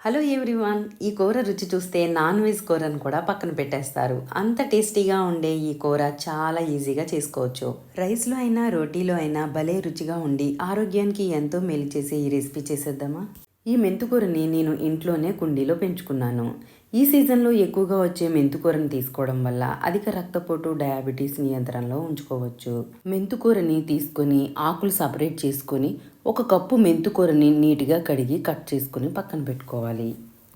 Hello everyone ఈ కూర రుచి చూస్తే నాన్ వెజ్ కూరను కూడా పక్కన పెట్టేస్తారు. అంత టేస్టీగా ఉండే ఈ కూర చాలా ఈజీగా చేసుకోవచ్చు. రైస్లో అయినా రోటీలో అయినా భలే రుచిగా ఉండి ఆరోగ్యానికి ఎంతో మేలు చేసే ఈ రెసిపీ చేసేద్దామా? ఈ మెంతుకూరని నేను ఇంట్లోనే కుండీలో పెంచుకున్నాను. ఈ సీజన్లో ఎక్కువగా వచ్చే మెంతుకూరని తీసుకోవడం వల్ల అధిక రక్తపోటు డయాబెటీస్ నియంత్రణలో ఉంచుకోవచ్చు. మెంతుకూరని తీసుకొని ఆకులు సపరేట్ చేసుకొని ఒక కప్పు మెంతుకూరని నీట్గా కడిగి కట్ చేసుకొని పక్కన పెట్టుకోవాలి.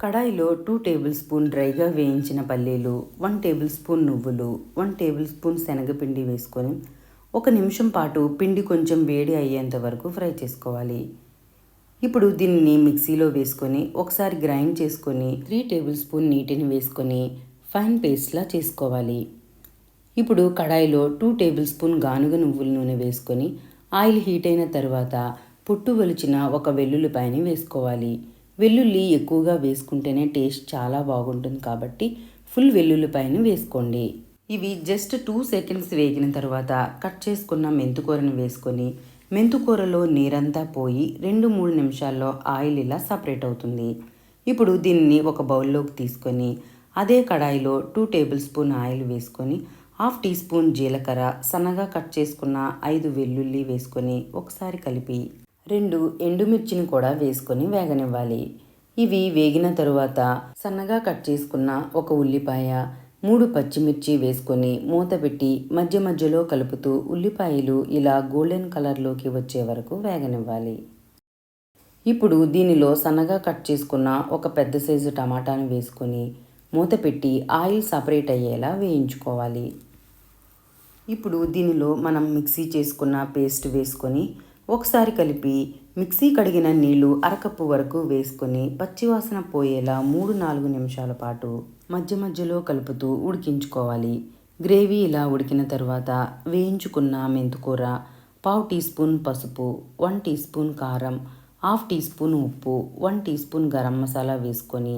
కడాయిలో టూ టేబుల్ స్పూన్ డ్రైగా వేయించిన పల్లీలు వన్ టేబుల్ స్పూన్ నువ్వులు వన్ టేబుల్ స్పూన్ శనగపిండి వేసుకొని ఒక నిమిషం పాటు పిండి కొంచెం వేడి అయ్యేంత వరకు ఫ్రై చేసుకోవాలి. ఇప్పుడు దీన్ని మిక్సీలో వేసుకొని ఒకసారి గ్రైండ్ చేసుకొని త్రీ టేబుల్ స్పూన్ నీటిని వేసుకొని ఫైన్ పేస్ట్లా చేసుకోవాలి. ఇప్పుడు కడాయిలో టూ టేబుల్ స్పూన్ గానుగ నువ్వుల నూనె వేసుకొని ఆయిల్ హీట్ అయిన తర్వాత పుట్టు వెలిచిన ఒక వెల్లుల్లిపాయని వేసుకోవాలి. వెల్లుల్లి ఎక్కువగా వేసుకుంటేనే టేస్ట్ చాలా బాగుంటుంది కాబట్టి ఫుల్ వెల్లుల్లిపాయని వేసుకోండి. ఇవి జస్ట్ టూ సెకండ్స్ వేగిన తర్వాత కట్ చేసుకున్న మెంతుకూరను వేసుకొని మెంతుకూరలో నీరంతా పోయి రెండు మూడు నిమిషాల్లో ఆయిల్ ఇలా సపరేట్ అవుతుంది. ఇప్పుడు దీన్ని ఒక బౌల్లోకి తీసుకొని అదే కడాయిలో టూ టేబుల్ స్పూన్ ఆయిల్ వేసుకొని హాఫ్ టీ స్పూన్ జీలకర్ర సన్నగా కట్ చేసుకున్న ఐదు వెల్లుల్లి వేసుకొని ఒకసారి కలిపి రెండు ఎండుమిర్చిని కూడా వేసుకొని వేగనివ్వాలి. ఇవి వేగిన తరువాత సన్నగా కట్ చేసుకున్న ఒక ఉల్లిపాయ మూడు పచ్చిమిర్చి వేసుకొని మూత పెట్టి మధ్య మధ్యలో కలుపుతూ ఉల్లిపాయలు ఇలా గోల్డెన్ కలర్లోకి వచ్చే వరకు వేగనివ్వాలి. ఇప్పుడు దీనిలో సన్నగా కట్ చేసుకున్న ఒక పెద్ద సైజు టమాటాను వేసుకొని మూత పెట్టి ఆయిల్ సపరేట్ అయ్యేలా వేయించుకోవాలి. ఇప్పుడు దీనిలో మనం మిక్సీ చేసుకున్న పేస్ట్ వేసుకొని ఒకసారి కలిపి మిక్సీ కడిగిన నీళ్ళు అరకప్పు వరకు వేసుకొని పచ్చివాసన పోయేలా మూడు నాలుగు నిమిషాల పాటు మధ్య మధ్యలో కలుపుతూ ఉడికించుకోవాలి. గ్రేవీ ఇలా ఉడికిన తర్వాత వేయించుకున్న మెంతుకూర పావు టీ స్పూన్ పసుపు వన్ టీ స్పూన్ కారం హాఫ్ టీ స్పూన్ ఉప్పు one teaspoon garam masala వేసుకొని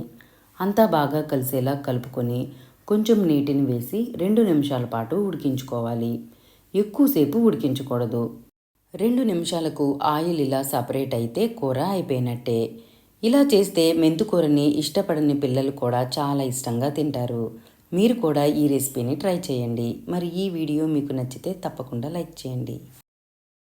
అంతా బాగా కలిసేలా కలుపుకొని కొంచెం నీటిని వేసి రెండు నిమిషాల పాటు ఉడికించుకోవాలి. ఎక్కువసేపు ఉడికించకూడదు. రెండు నిమిషాలకు ఆయిల్ ఇలా సపరేట్ అయితే కూర అయిపోయినట్టే. ఇలా చేస్తే మెంతుకూరని ఇష్టపడని పిల్లలు కూడా చాలా ఇష్టంగా తింటారు. మీరు కూడా ఈ రెసిపీని ట్రై చేయండి. మరి ఈ వీడియో మీకు నచ్చితే తప్పకుండా లైక్ చేయండి.